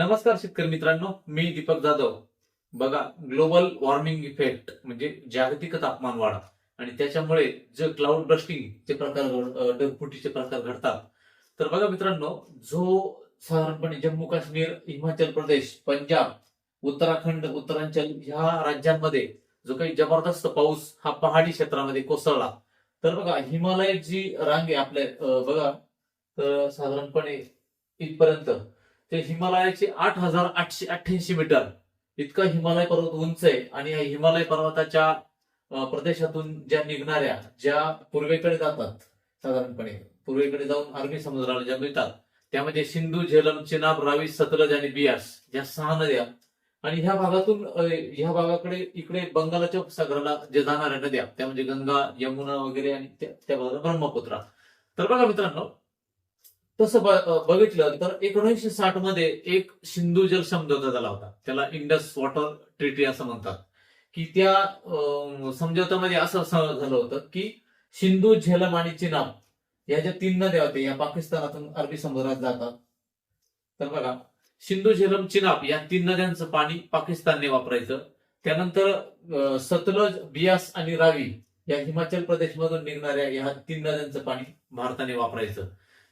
नमस्कार शेतकरी मित्रांनो मी दीपक जाधव. बघा ग्लोबल वॉर्मिंग इफेक्ट म्हणजे जागतिक तापमान वाढ आणि त्याच्यामुळे जे क्लाउड ब्रस्टिंगचे प्रकार ढगफुटीचे प्रकार घडतात. तर बघा मित्रांनो जो साधारणपणे जम्मू काश्मीर हिमाचल प्रदेश पंजाब उत्तराखंड उत्तरांचल ह्या राज्यांमध्ये जो काही जबरदस्त पाऊस हा पहाडी क्षेत्रामध्ये कोसळला. तर बघा हिमालय जी रांग आहे आपल्या बघा तर साधारणपणे इथपर्यंत ते हिमालयाचे आठ हजार आठशे अठ्ठ्याऐंशी मीटर. इतका हिमालय पर्वत उंच आहे आणि या हिमालय पर्वताच्या प्रदेशातून ज्या निघणाऱ्या ज्या पूर्वेकडे जातात साधारणपणे. पूर्वेकडे जाऊन अरबी समुद्राला ज्या मिळतात त्यामध्ये सिंधू झेलम चिनाब रावी सतलज आणि बियास या सहा नद्या. आणि ह्या भागातून ह्या भागाकडे इकडे बंगालच्या उपसागराला जे जाणाऱ्या नद्या त्या म्हणजे गंगा यमुना वगैरे आणि त्या त्या भागाला ब्रह्मपुत्रा. तर बघा मित्रांनो तसं बघितलं तर एकोणीसशे साठमध्ये एक सिंधू जल समझोता झाला होता. त्याला इंडस वॉटर ट्रिटी असं म्हणतात. की त्या अ, असं झालं होतं की सिंधू झेलम आणि चिनाब या ज्या तीन नद्या होत्या या पाकिस्तानातून अरबी समुद्रात जातात. तर बघा सिंधू झेलम चिनाब या तीन नद्यांचं पाणी पाकिस्तानने वापरायचं. त्यानंतर सतलज बियास आणि रावी या हिमाचल प्रदेशमधून निघणाऱ्या या तीन नद्यांचं पाणी भारताने वापरायचं.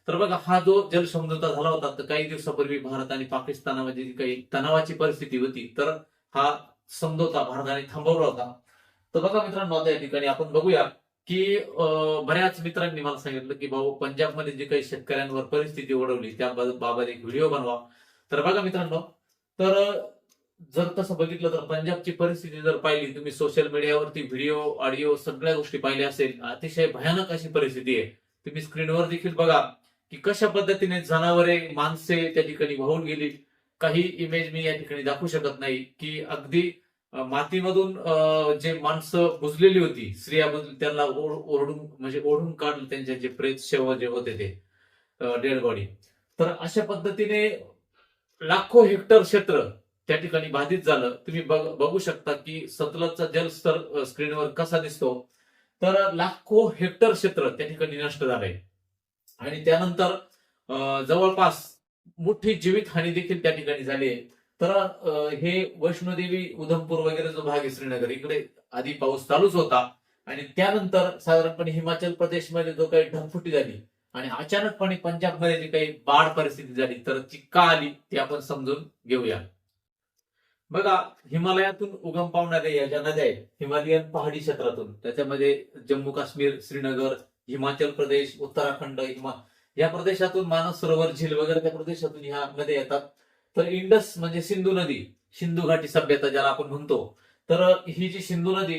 तर बघा हा जो जलसमझोता झाला होता तर काही दिवसापूर्वी भारत आणि पाकिस्तानामध्ये जी काही तणावाची परिस्थिती होती तर हा समझोता भारताने थांबवला होता. तर बघा मित्रांनो आता या ठिकाणी आपण बघूया की बऱ्याच मित्रांनी मला सांगितलं की भाऊ पंजाबमध्ये जी काही शेतकऱ्यांवर परिस्थिती ओढवली त्या बाबत एक व्हिडिओ बनवा. तर बघा मित्रांनो तर जर तसं बघितलं तर पंजाबची परिस्थिती जर पाहिली तुम्ही सोशल मीडियावरती व्हिडिओ ऑडिओ सगळ्या गोष्टी पाहिल्या असेल अतिशय भयानक अशी परिस्थिती आहे. तुम्ही स्क्रीनवर देखील बघा. की कशा पद्धतीने जनावरे माणसे त्या ठिकाणी वाहून गेली काही इमेज मी या ठिकाणी दाखवू शकत नाही की अगदी मातीमधून जे माणसं बुजलेली होती स्त्रिया त्यांना ओरडून म्हणजे ओढून काढलं त्यांचे जे प्रेत शेव जे होते ते डेड बॉडी तर अशा पद्धतीने लाखो हेक्टर क्षेत्र त्या ठिकाणी बाधित झालं. तुम्ही बघ- बघू शकता की सतलजचा जलस्तर स्क्रीनवर कसा दिसतो? तर लाखो हेक्टर क्षेत्र त्या ठिकाणी नष्ट झालंय. आणि त्यानंतर जवळपास मोठी जीवित हानी देखील त्या ठिकाणी झाली आहे. तर हे वैष्णोदेवी उधमपूर वगैरे जो भाग आहे श्रीनगर इकडे आधी पाऊस चालूच होता. आणि त्यानंतर साधारणपणे हिमाचल प्रदेशमध्ये जो काही ढगफुटी झाली आणि अचानकपणे पंजाबमध्ये जी काही बाढ परिस्थिती झाली तर ती का आली ती आपण समजून घेऊया. बघा हिमालयातून उगम पावणाऱ्या या ज्या नद्या आहेत हिमालयन पहाडी क्षेत्रातून त्याच्यामध्ये जम्मू काश्मीर श्रीनगर हिमाचल प्रदेश उत्तराखंड हिमा या प्रदेशातून मानस सरोवर झील वगैरे त्या प्रदेशातून ह्या नद्या येतात. तर इंडस म्हणजे सिंधू नदी सिंधू घाटी सभ्यता ज्याला आपण म्हणतो. तर ही जी सिंधू नदी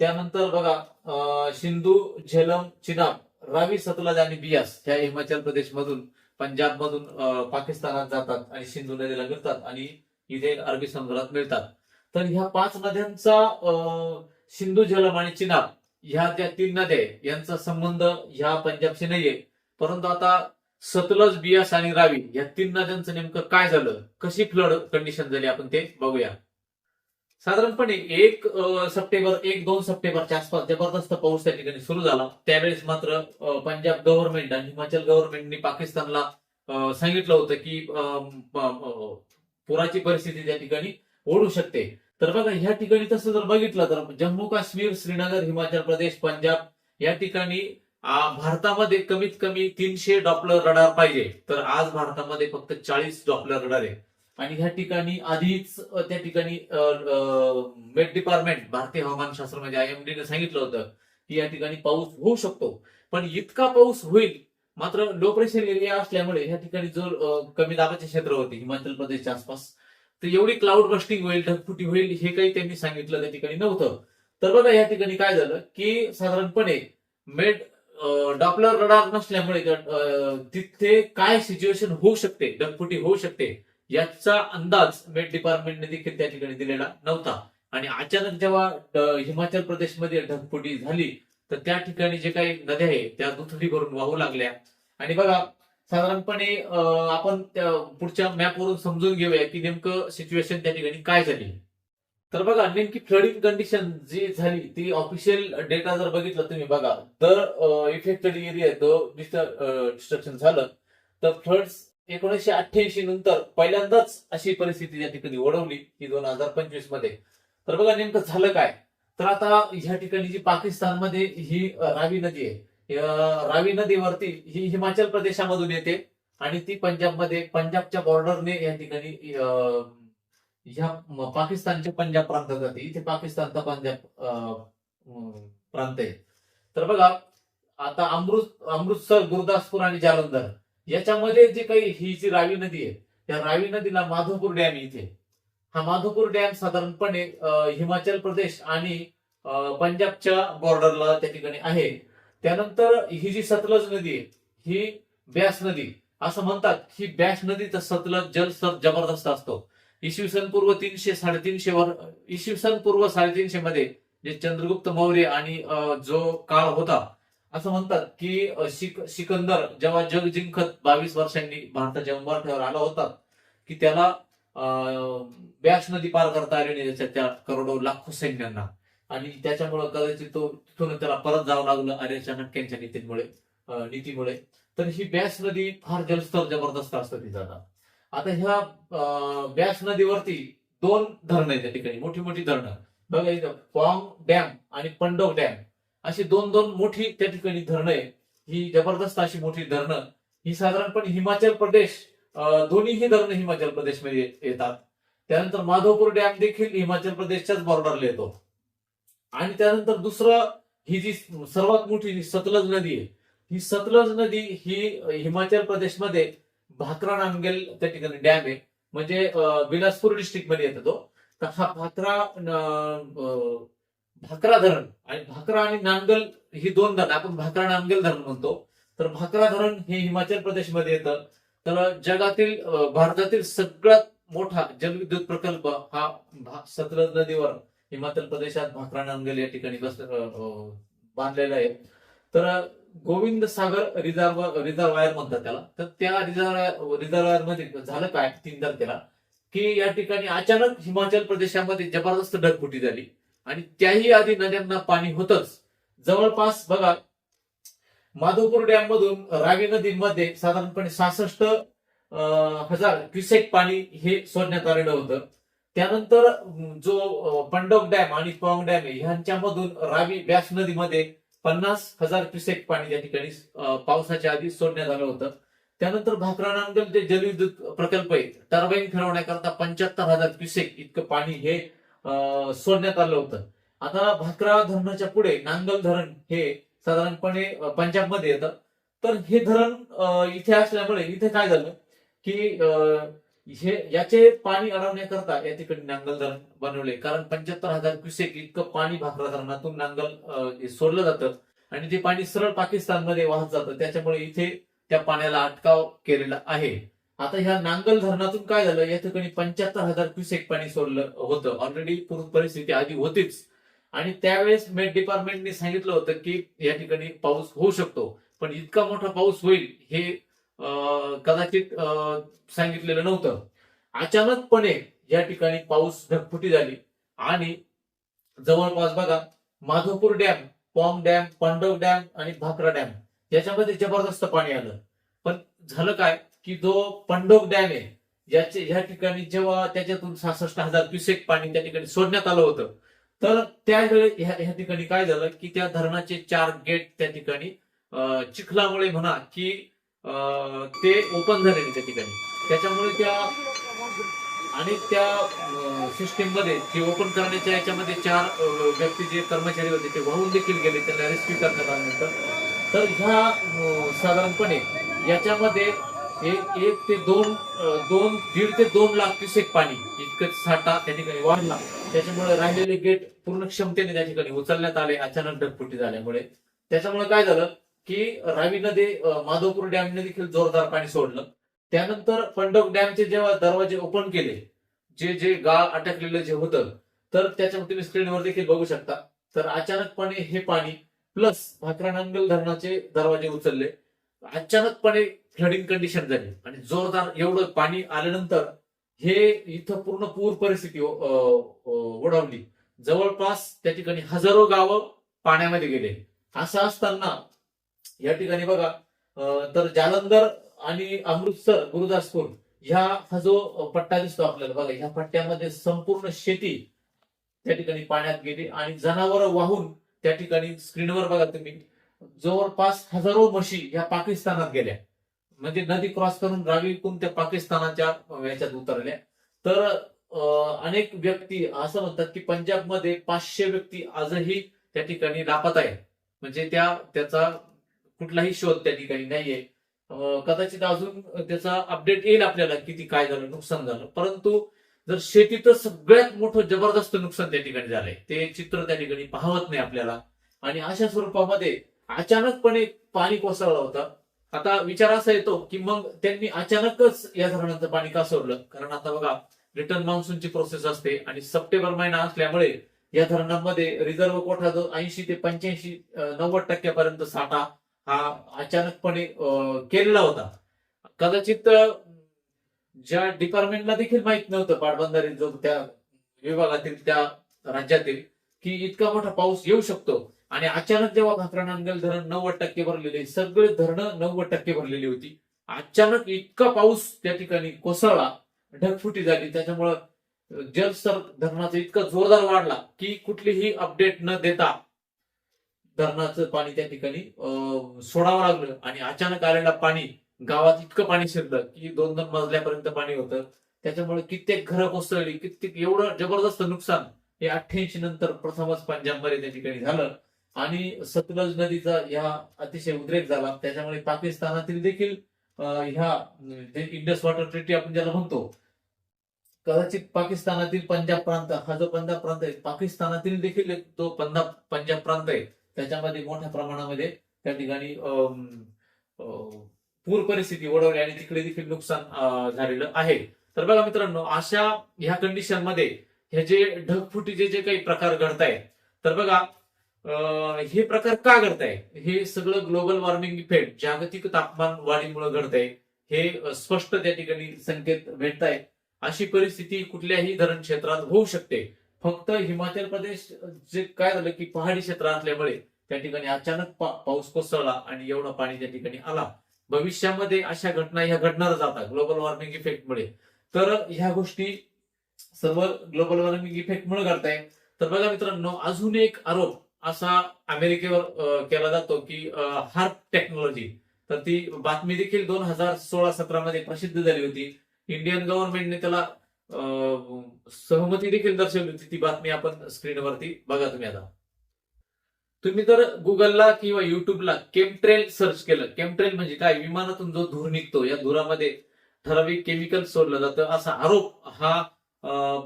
त्यानंतर बघा अं, सिंधू झेलम चिनाब रावी सतलज आणि बियास ह्या हिमाचल प्रदेश मधून पंजाब मधून पाकिस्तानात जातात आणि सिंधू नदीला मिळतात आणि इथे अरबी समुद्रात मिळतात. तर ह्या पाच नद्यांचा अं, सिंधू झेलम आणि चिनाब ह्या ज्या तीन नद्या आहेत यांचा संबंध ह्या पंजाबशी नाहीये. परंतु आता सतलज बियास आणि रावी या तीन नद्यांचं नेमकं काय झालं? कशी फ्लड कंडिशन झाली? आपण ते बघूया. साधारणपणे एक सप्टेंबर एक दोन सप्टेंबरच्या आसपास जबरदस्त पाऊस त्या ठिकाणी सुरू झाला. त्यावेळेस मात्र पंजाब गव्हर्नमेंट आणि हिमाचल गव्हर्नमेंटनी पाकिस्तानला सांगितलं होतं की पुराची परिस्थिती त्या ठिकाणी ओढू शकते. तर बघा ह्या ठिकाणी तसं जर बघितलं तर जम्मू काश्मीर श्रीनगर हिमाचल प्रदेश पंजाब या ठिकाणी भारतामध्ये कमीत कमी तीनशे डॉपलर रडार पाहिजे. तर आज भारतामध्ये फक्त चाळीस डॉपलर रडार आहे. आणि ह्या ठिकाणी आधीच त्या ठिकाणी मेट डिपार्टमेंट भारतीय हवामान शास्त्र म्हणजे डी ने सांगितलं होतं की या ठिकाणी पाऊस होऊ शकतो. पण इतका पाऊस होईल मात्र लो प्रेशर एरिया असल्यामुळे ह्या ठिकाणी जो कमी दाबाचे क्षेत्र होते हिमाचल प्रदेशच्या आसपास तर एवढी क्लाउड बस्टिंग होईल ढगफुटी होईल हे काही त्यांनी सांगितलं त्या ठिकाणी नव्हतं. तर बघा या ठिकाणी काय झालं की साधारणपणे मेड डॉपलर रडार नसल्यामुळे तिथे काय सिच्युएशन होऊ शकते ढगफुटी होऊ शकते याचा अंदाज मेट डिपार्टमेंटने देखील त्या ठिकाणी दिलेला नव्हता. आणि अचानक जेव्हा हिमाचल प्रदेशमध्ये ढगफुटी झाली तर त्या ठिकाणी जे काही नद्या आहे त्या दुथडी भरून वाहू लागल्या. आणि बघा साधारणपणे आपण त्या पुढच्या मॅपवरून समजून घेऊया की नेमकं सिच्युएशन त्या ठिकाणी काय झाली तर बघा नेमकी फ्लडिंग कंडिशन जी झाली ती ऑफिशियल डेटा जर बघितलं तुम्ही बघा तर इफेक्टेड एरिया तो डिस्ट्रक्शन झालं. तर फ्लड्स एकोणीसशे अठ्ठ्याऐंशी नंतर पहिल्यांदाच अशी परिस्थिती या ठिकाणी ओढवली की दोन हजार पंचवीसमध्ये. तर बघा नेमकं झालं काय? तर आता ह्या ठिकाणी जी पाकिस्तानमध्ये ही रावी नदी आहे रावी नदीवरती ही हिमाचल प्रदेशामधून येते आणि ती पंजाबमध्ये पंजाबच्या बॉर्डरने या ठिकाणी ह्या पाकिस्तानच्या पंजाब प्रांतात जाते. इथे पाकिस्तानचा पंजाब प्रांत आहे. तर बघा आता अमृत अमृतसर गुरुदासपूर आणि जालंधर याच्यामध्ये जे काही ही जी रावी नदी आहे त्या रावी नदीला माधोपूर डॅम इथे. हा माधोपूर डॅम साधारणपणे हिमाचल प्रदेश आणि पंजाबच्या बॉर्डरला त्या ठिकाणी आहे. त्यानंतर ही जी सतलज नदी आहे ही ब्यास नदी असं म्हणतात ही ब्यास नदीचा सतलज जलस्तर जबरदस्त असतो. इसवी सन पूर्व तीनशे साडेतीनशे वर इसवी सन पूर्व साडेतीनशे मध्ये जे चंद्रगुप्त मौर्य आणि जो काळ होता असं म्हणतात की शिक सिकंदर जेव्हा जग जिंकत बावीस वर्षांनी भारताच्या उंबरठ्यावर आला होता की त्याला अं, ब्यास नदी पार करता आली नाही त्याच्या त्या करोडो लाखो सैन्यांना आणि त्याच्यामुळे कदाचित तो तिथून त्याला परत जावं लागलं आर्य नटक्यांच्या नीतीमुळे नीतीमुळे. तर ही ब्यास नदी फार जलस्तर जबरदस्त असतं तिचा आता. आता ह्या अं, ब्यास नदीवरती दोन धरणं आहेत त्या ठिकाणी मोठी मोठी धरणं. बघा इथं पॉंग डॅम आणि पंडव डॅम. अशी दोन दोन मोठी त्या ठिकाणी धरणं आहे ही जबरदस्त अशी मोठी धरणं. ही साधारणपणे हिमाचल प्रदेश दोन्हीही धरणं हिमाचल प्रदेशमध्ये येतात. त्यानंतर माधवपूर डॅम देखील हिमाचल प्रदेशच्याच बॉर्डरला येतो. आणि त्यानंतर दुसरं ही जी सर्वात मोठी सतलज नदी आहे ही सतलज नदी ही हिमाचल प्रदेशमध्ये भाकरा नामगेल त्या ठिकाणी डॅम आहे. म्हणजे बिलासपूर डिस्ट्रिक्टमध्ये येतो तो. तर हा भाकरा अं, भाकरा धरण आणि भाकरा आणि नांगल ही दोन धरण आपण भाकरा नांगल धरण म्हणतो. तर भाकरा धरण हे हिमाचल प्रदेशमध्ये येतं. तर जगातील भारतातील सगळ्यात मोठा जलविद्युत प्रकल्प हा भा- सतलज नदीवर हिमाचल प्रदेशात भाकरा नांगल या ठिकाणी बस बांधलेलं आहे. तर गोविंद सागर रिझर्व रिझर्वायर म्हणतात त्याला. तर त्या रिझर्व रिझर्वायरमध्ये झालं काय? तीन तारखेला की या ठिकाणी अचानक हिमाचल प्रदेशामध्ये जबरदस्त ढगफुटी झाली. आणि त्याही आधी नद्यांना पाणी होतच. जवळपास बघा माधवपूर डॅम मधून रावी नदीमध्ये साधारणपणे सहासष्ट हजार क्युसेक पाणी हे सोडण्यात आलेलं होतं. त्यानंतर जो अं, डॅम आणि पॉंग डॅम आहे ह्यांच्यामधून रावी व्यास नदीमध्ये पन्नास हजार क्युसेक पाणी त्या ठिकाणी पावसाच्या आधी सोडण्यात आलं होतं. त्यानंतर भाकरा नांगल जे जलविद्युत प्रकल्प आहेत टर्बाईन फिरवण्याकरता पंच्याहत्तर हजार क्युसेक इतकं पाणी हे अं, सोडण्यात आलं होतं. आता भाकरा धरणाच्या पुढे नांगल धरण हे साधारणपणे पंजाबमध्ये येतं. तर हे धरण इथे असल्यामुळे इथे काय झालं की अं, हे याचे पाणी अडवण्याकरता या ठिकाणी नांगल धरण बनवले. कारण पंच्याहत्तर हजार क्युसेक इतकं पाणी भाकरा धरणातून नांगल सोडलं जातं. आणि ते पाणी सरळ पाकिस्तानमध्ये वाहत जातं. त्याच्यामुळे इथे त्या पाण्याला अटकाव केलेला आहे. आता ह्या नांगल धरणातून काय झालं? या ठिकाणी पंच्याहत्तर हजार क्युसेक पाणी सोडलं होतं. ऑलरेडी पूर्ण परिस्थिती आधी होतीच. आणि त्यावेळेस मेट डिपार्टमेंटने सांगितलं होतं की या ठिकाणी पाऊस होऊ शकतो. पण इतका मोठा पाऊस होईल हे कदाचित अं, सांगितलेलं नव्हतं. अचानकपणे या ठिकाणी पाऊस ढगफुटी झाली आणि जवळपास बघा Madhavpur dam Pong dam Pandav dam आणि भाकरा डॅम याच्यामध्ये जबरदस्त पाणी आलं. पण झालं काय की जो पंडोग डॅम आहे याचे ह्या ठिकाणी जेव्हा त्याच्यातून सहासष्ट हजार क्युसेक पाणी त्या ठिकाणी सोडण्यात आलं होतं तर त्यावेळी ह्या ठिकाणी काय झालं की त्या धरणाचे चार गेट त्या ठिकाणी चिखलामुळे म्हणा की ते ओपन झालेले त्या ठिकाणी. त्याच्यामुळे त्या आणि त्या सिस्टीममध्ये ते ओपन करण्याच्या याच्यामध्ये चार व्यक्ती जे कर्मचारी होते ते वाहून देखील गेले त्यांना रेस्क्यू करण्यात आल्यानंतर तर ह्या साधारणपणे याच्यामध्ये एक एक ते दोन दोन दीड ते दोन लाख क्युसेक पाणी इतकं साठा त्या ठिकाणी वाढला. त्याच्यामुळे राहिलेले गेट पूर्ण क्षमतेने त्या ठिकाणी उचलण्यात आले अचानक ढगफुटी झाल्यामुळे. त्याच्यामुळे काय झालं? की रावी नदी माधवपूर डॅमने देखील जोरदार पाणी सोडलं. त्यानंतर पंडोग डॅमचे जेव्हा दरवाजे ओपन केले जे जे गाळ अटकलेलं जे होतं तर त्याच्यामध्ये तुम्ही स्क्रीनवर देखील बघू शकता. तर अचानकपणे हे पाणी प्लस भाकरानंगल धरणाचे दरवाजे उचलले. अचानकपणे फ्लडिंग कंडिशन झाली. आणि जोरदार एवढं पाणी आल्यानंतर हे इथं पूर्ण पूर परिस्थिती ओढावली. जवळपास त्या ठिकाणी हजारो गावं पाण्यामध्ये गेले. असं असताना या ठिकाणी बघा तर जालंधर आणि अमृतसर गुरुदासपूर ह्या हा जो पट्टा दिसतो आपल्याला बघा ह्या पट्ट्यामध्ये संपूर्ण शेती त्या ठिकाणी पाण्यात गेली आणि जनावर वाहून त्या ठिकाणी स्क्रीनवर बघा तुम्ही जवळपास हजारो म्हशी ह्या पाकिस्तानात गेल्या. म्हणजे नदी क्रॉस करून रावी त्या पाकिस्तानाच्या ह्याच्यात उतरल्या. तर अं, अनेक व्यक्ती असं म्हणतात की पंजाबमध्ये पाचशे व्यक्ती आजही त्या ठिकाणी लापत आहे म्हणजे त्या त्याचा कुठलाही शोध त्या ठिकाणी नाहीये. कदाचित अजून त्याचा अपडेट येईल आपल्याला किती काय झालं नुकसान झालं. परंतु जर शेतीचं सगळ्यात मोठं जबरदस्त नुकसान त्या ठिकाणी झालंय ते चित्र त्या ठिकाणी पाहवत नाही आपल्याला. आणि अशा स्वरूपामध्ये अचानकपणे पाणी कोसळलं होतं. आता विचार असा येतो की मग त्यांनी अचानकच या धरणाचं पाणी का सोडलं कारण आता बघा रिटर्न मान्सूनची प्रोसेस असते आणि सप्टेंबर महिना असल्यामुळे या धरणांमध्ये रिझर्व्ह कोठा जो ऐंशी ते पंच्याऐंशी नव्वद टक्क्यापर्यंत साठा हा अचानकपणे केलेला होता. कदाचित ज्या डिपार्टमेंटला देखील माहीत नव्हतं पाटबंधारे जो त्या विभागातील त्या राज्यातील की इतका मोठा पाऊस येऊ शकतो. आणि अचानक जेव्हा भाकरा नांदल धरण नव्वद टक्के भरलेले सगळे धरणं नव्वद टक्के भरलेली होती. अचानक इतका पाऊस त्या ठिकाणी कोसळला ढगफुटी झाली. त्याच्यामुळं जलस्तर धरणाचा इतका जोरदार वाढला की कुठलीही अपडेट न देता धरणाचं पाणी त्या ठिकाणी अं, सोडावं लागलं. आणि अचानक आलेलं पाणी गावात इतकं पाणी शिरलं की दोन दोन मजल्यापर्यंत पाणी होतं. त्याच्यामुळे कित्येक घरं कोसळली कित्येक एवढं जबरदस्त नुकसान हे अठ्ठ्याऐंशी नंतर प्रथमच पंजाबमध्ये त्या ठिकाणी झालं. आणि सतलज नदीचा ह्या अतिशय उद्रेक झाला. त्याच्यामुळे पाकिस्तानातील देखील ह्या इंडस वॉटर ट्रिटी आपण ज्याला म्हणतो कदाचित पाकिस्तानातील पंजाब प्रांत हा जो पंजाब प्रांत आहे पाकिस्तानातील देखील तो पंजाब पंजाब प्रांत आहे. त्याच्यामध्ये मोठ्या प्रमाणामध्ये त्या ठिकाणी अं, अं, पूर परिस्थिती ओढवली आणि तिकडे देखील नुकसान झालेलं आहे. तर बघा मित्रांनो अशा ह्या कंडिशनमध्ये हे जे ढगफुटीचे जे काही प्रकार घडतायत तर बघा अं, हे प्रकार का घडताय? हे सगळं ग्लोबल वॉर्मिंग इफेक्ट जागतिक तापमान वाढीमुळे घडतंय हे स्पष्ट त्या ठिकाणी संकेत भेटत अशी परिस्थिती कुठल्याही धरण क्षेत्रात होऊ शकते. फक्त हिमाचल प्रदेश जे काय झालं की पहाडी क्षेत्र असल्यामुळे त्या ठिकाणी अचानक पा- पाऊस कोसळला आणि एवढं पाणी त्या ठिकाणी आला. भविष्यामध्ये अशा घटना ह्या घडणारच आता ग्लोबल वॉर्मिंग इफेक्टमुळे तर ह्या गोष्टी सर्व ग्लोबल वॉर्मिंग इफेक्टमुळे घडताय तर बघा मित्रांनो अजून एक आरोप असा अमेरिकेवर केला जातो की हार्प टेक्नॉलॉजी. तर ती बातमी देखील दोन हजार सोळा सतरा मध्ये प्रसिद्ध झाली होती. इंडियन गव्हर्नमेंटने त्याला सहमती देखील दर्शवली होती. ती बातमी आपण स्क्रीनवरती बघा तुम्ही आता. तुम्ही तर गुगलला किंवा युट्यूबला केमट्रेल सर्च केलं. केमट्रेल म्हणजे काय? विमानातून जो धूर निघतो या धुरामध्ये ठराविक केमिकल सोडलं जातं. असा आरोप हा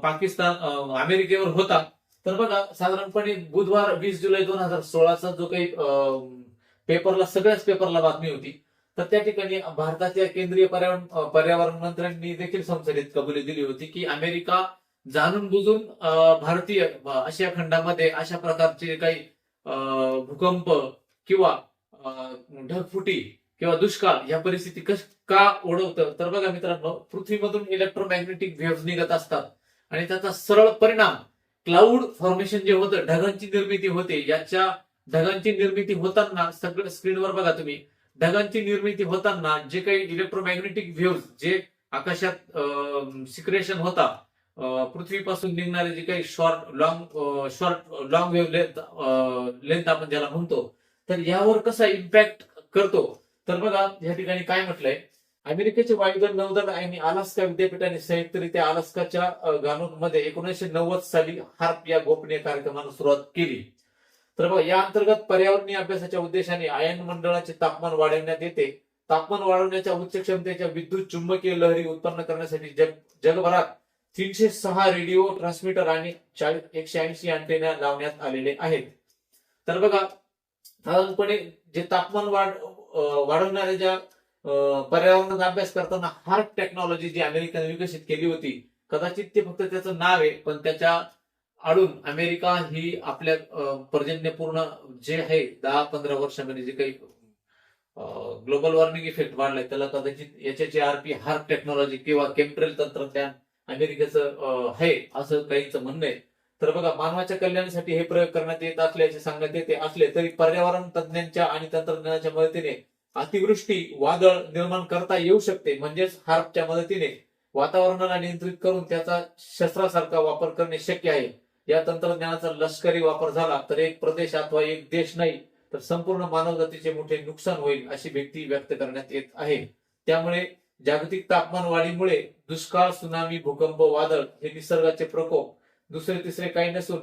पाकिस्तान अमेरिकेवर होता. तर बघा साधारणपणे बुधवार वीस जुलै दोन हजार सोळाचा जो काही पेपरला सगळ्याच पेपरला बातमी होती. तर त्या ठिकाणी भारताच्या केंद्रीय पर्यावरण पर्यावरण मंत्र्यांनी देखील संसदेत कबुली दिली होती की अमेरिका जाणून बुजून भारतीय आशिया खंडामध्ये अशा प्रकारचे काही भूकंप किंवा ढगफुटी किंवा दुष्काळ या परिस्थिती कश का ओढवतं? तर बघा मित्रांनो पृथ्वीमधून इलेक्ट्रोमॅग्नेटिक वेव्ह निघत असतात आणि त्याचा सरळ परिणाम क्लाउड फॉर्मेशन जे होतं ढगांची निर्मिती होते. याच्या ढगांची निर्मिती होताना सगळं स्क्रीनवर बघा तुम्ही. ढगांची निर्मिती होताना जे काही इलेक्ट्रोमॅग्नेटिक व्ह्यूज जे आकाशात सिक्रेशन होता पृथ्वीपासून निघणारे जे काही short long short long wavelength length आपण ज्याला म्हणतो तर यावर कसा इम्पॅक्ट करतो? तर बघा या ठिकाणी काय म्हटलंय? अमेरिकेचे वायुदल नौदल आणि अलास्का विद्यापीठाने संयुक्तरित्या अलास्काच्या गाणूंमध्ये एकोणीसशे नव्वद साली हार्प या गोपनीय कार्यक्रमाला सुरुवात केली. तर बघा या अंतर्गत पर्यावरणीय अभ्यासाच्या उद्देशाने आयन मंडळाचे तापमान वाढवण्यात येते. तापमान वाढवण्याच्या उच्च क्षमतेच्या विद्युत चुंबकीय लहरी उत्पन्न करण्यासाठी जग जगभरात तीनशे सहा रेडिओ ट्रान्समीटर आणि एकशे ऐंशी अँटेना लावण्यात आलेले आहेत. तर बघा साधारणपणे जे तापमान वाढ वाढवणाऱ्या ज्या पर्यावरणाचा अभ्यास करताना हार्ट टेक्नॉलॉजी जी अमेरिकेने विकसित केली होती कदाचित ते फक्त त्याचं नाव आहे पण त्याच्या आडून अमेरिका ही आपल्या पर्जन्यपूर्ण जे आहे दहा पंधरा वर्षामध्ये जे काही ग्लोबल वॉर्मिंग इफेक्ट वाढलाय त्याला कदाचित याच्याचे आरपी हार्ट टेक्नॉलॉजी किंवा केमट्रेल तंत्रज्ञान अमेरिकेचं आहे असं काहीच म्हणणं आहे. तर बघा मानवाच्या कल्याणासाठी हे प्रयोग करण्यात येत असल्याचे सांगण्यात येते असले तरी पर्यावरण तज्ञांच्या आणि तंत्रज्ञानाच्या मदतीने अतिवृष्टी वादळ निर्माण करता येऊ शकते. म्हणजेच हार्पच्या मदतीने वातावरणाला नियंत्रित करून त्याचा शस्त्रासारखा वापर करणे शक्य आहे. या तंत्रज्ञानाचा लष्करी वापर झाला तर एक प्रदेश अथवा एक देश नाही तर संपूर्ण मानवजातीचे मोठे नुकसान होईल अशी भीती व्यक्त करण्यात येत आहे. त्यामुळे जागतिक तापमान वाढीमुळे दुष्काळ सुनामी भूकंप वादळ हे निसर्गाचे प्रकोप. दुसरे तिसरे काही नसून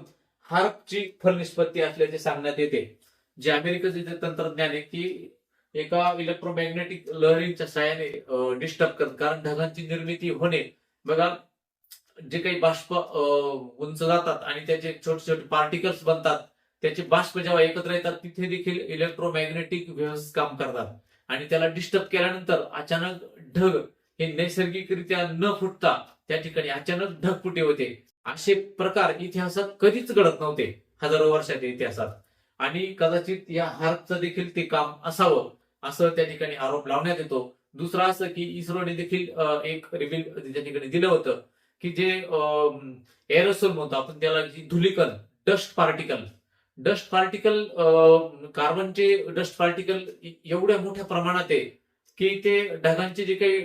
हार्पची फलनिष्पत्ती असल्याचे सांगण्यात येते. जे अमेरिकेचे जे तंत्रज्ञान आहे की एका इलेक्ट्रोमॅग्नेटिक लहरींच्या सहाय्याने डिस्टर्ब करत कारण ढगांची निर्मिती होणे. बघा जे काही बाष्प अं, उंच जातात आणि त्याचे छोटे छोटे पार्टिकल्स बनतात त्याचे बाष्प जेव्हा एकत्र येतात तिथे देखील इलेक्ट्रोमॅग्नेटिक वेव्हज काम करतात. आणि त्याला डिस्टर्ब केल्यानंतर अचानक ढग हे नैसर्गिकरित्या न फुटता त्या ठिकाणी अचानक ढग फुटे होते. असे प्रकार इतिहासात कधीच घडत नव्हते हजारो वर्षाच्या इतिहासात. आणि कदाचित या हार्पचं देखील ते काम असावं असं त्या ठिकाणी आरोप लावण्यात येतो. दुसरा असं की इस्रोने देखील एक रिव्हिल त्या ठिकाणी दिलं होतं की जे एरोसोल म्हणतो आपण त्याला जी धुलीकण डस्ट पार्टिकल. डस्ट पार्टिकल कार्बनचे डस्ट पार्टिकल एवढ्या मोठ्या प्रमाणात आहे की ते ढगांचे जे काही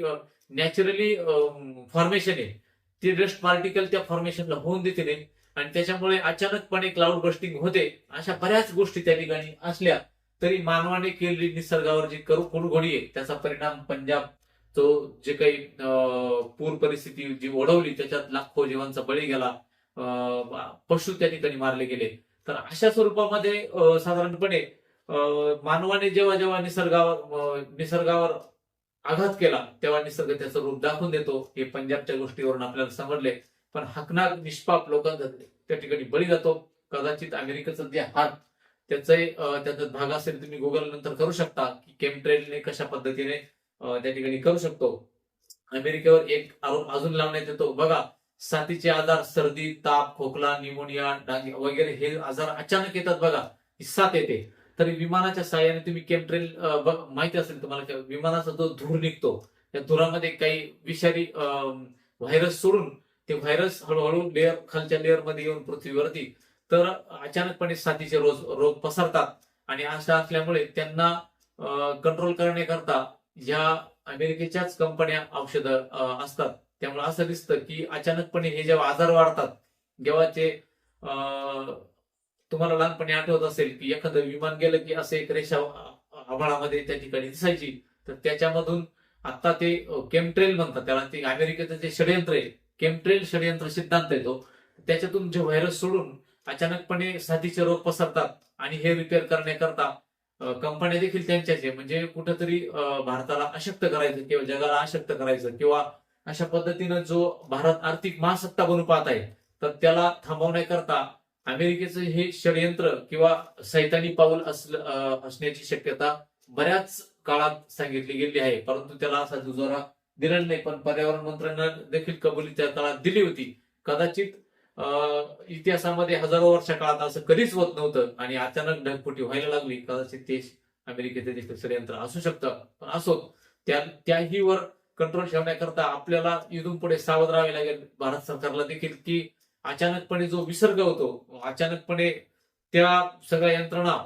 नॅचरली फॉर्मेशन आहे ते डस्ट पार्टिकल त्या फॉर्मेशनला होऊन देते नाही आणि त्याच्यामुळे अचानकपणे क्लाउड बस्टिंग होते. अशा बऱ्याच गोष्टी त्या ठिकाणी असल्या तरी मानवाने केलेली निसर्गावर जी करू कुरघोडी आहे त्याचा परिणाम पंजाब तो जे काही अं, पूर परिस्थिती जी ओढवली त्याच्यात लाखो जीवांचा बळी गेला अं, पशु त्या ठिकाणी मारले गेले. तर अशा स्वरूपामध्ये साधारणपणे अं, मानवाने जेव्हा जेव्हा निसर्गावर निसर्गावर आघात केला तेव्हा निसर्ग त्याचं रूप दाखवून देतो. हे पंजाबच्या गोष्टीवरून आपल्याला समजले. पण हकनाक निष्पाप लोकांचा त्या ठिकाणी बळी जातो. कदाचित अमेरिकेचं जे हात त्याचे त्याचा भाग असेल तुम्ही गुगल नंतर करू शकता की केमट्रेलने कशा पद्धतीने त्या ठिकाणी करू शकतो. अमेरिकेवर एक आरोप अजून लावण्यात येतो. बघा साथीचे आजार सर्दी ताप खोकला निमोनिया डांगे वगैरे हे आजार अचानक येतात बघा. साथ येते. तरी विमानाच्या सहाय्याने तुम्ही केमट्रेल माहिती असेल तुम्हाला विमानाचा जो धूर निघतो त्या धुरामध्ये काही विषारी व्हायरस सोडून ते व्हायरस हळूहळू लेअर खालच्या लेअरमध्ये येऊन पृथ्वीवरती तर अचानकपणे साथीचे रोज रोग पसरतात. आणि अशा असल्यामुळे त्यांना कंट्रोल करण्याकरता या अमेरिकेच्याच कंपन्या औषधं असतात त्यामुळे असं दिसतं की अचानकपणे हे जेव्हा आजार वाढतात जेव्हाचे तुम्हाला लहानपणी आठवत असेल की एखादं विमान गेलं की असं एक रेषा आभाळामध्ये त्या ठिकाणी दिसायची तर त्याच्यामधून आता ते केमट्रेल म्हणतात त्याला ते अमेरिकेचं जे षडयंत्र आहे केमट्रेल षडयंत्र सिद्धांत येतो त्याच्यातून जे व्हायरस सोडून अचानकपणे साथीचे रोग पसरतात आणि हे रिपेअर करण्याकरता कंपन्या देखील त्यांच्याच आहे. म्हणजे कुठंतरी भारताला अशक्त करायचं किंवा जगाला अशक्त करायचं किंवा अशा पद्धतीनं जो भारत आर्थिक महासत्ता बनू पाहत आहे तर त्याला थांबवण्याकरता अमेरिकेचं हे षडयंत्र किंवा सैतानी पाऊल असलं असण्याची शक्यता बऱ्याच काळात सांगितली गेली आहे. परंतु त्याला असा दुजोरा दिलेला नाही. पण पर्यावरण मंत्र्यांना देखील कबुली त्या काळात दिली होती. कदाचित इतिहासामध्ये हजारो वर्षा काळात असं कधीच होत नव्हतं आणि अचानक ढगफुटी व्हायला लागली. कदाचित ते अमेरिकेचे देखील षडयंत्र असू शकतं पण असो. त्या त्याहीवर कंट्रोल ठेवण्याकरता आपल्याला इथून पुढे सावध राहावे लागेल. भारत सरकारला देखील की अचानकपणे जो विसर्ग होतो अचानकपणे त्या सगळ्या यंत्रणा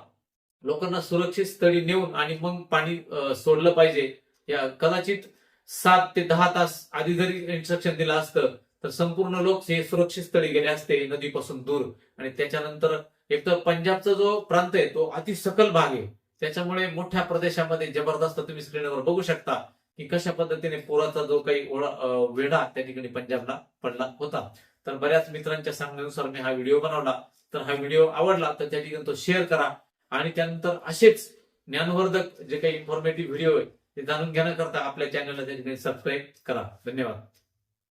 लोकांना सुरक्षित स्थळी नेऊन आणि मग पाणी सोडलं पाहिजे. या कदाचित सात ते दहा तास आधी जरी इन्स्ट्रक्शन दिलं असतं तर संपूर्ण लोक हे सुरक्षित स्थळी गेले असते नदीपासून दूर. आणि त्याच्यानंतर एक तर पंजाबचा जो प्रांत आहे तो अति सकल भाग आहे. त्याच्यामुळे मोठ्या प्रदेशामध्ये जबरदस्त तुम्ही स्क्रीनवर बघू शकता की कशा पद्धतीने पुराचा जो काही वेढा त्या ठिकाणी पंजाबला पडला होता. तर बऱ्याच मित्रांच्या सांगण्यानुसार मी हा व्हिडिओ बनवला. तर हा व्हिडिओ आवडला तर त्या ठिकाणी तो शेअर करा. आणि त्यानंतर असेच ज्ञानवर्धक जे काही इन्फॉर्मेटिव्ह व्हिडिओ आहे ते जाणून घेण्याकरता आपल्या चॅनलला त्या ठिकाणी सबस्क्राईब करा. धन्यवाद.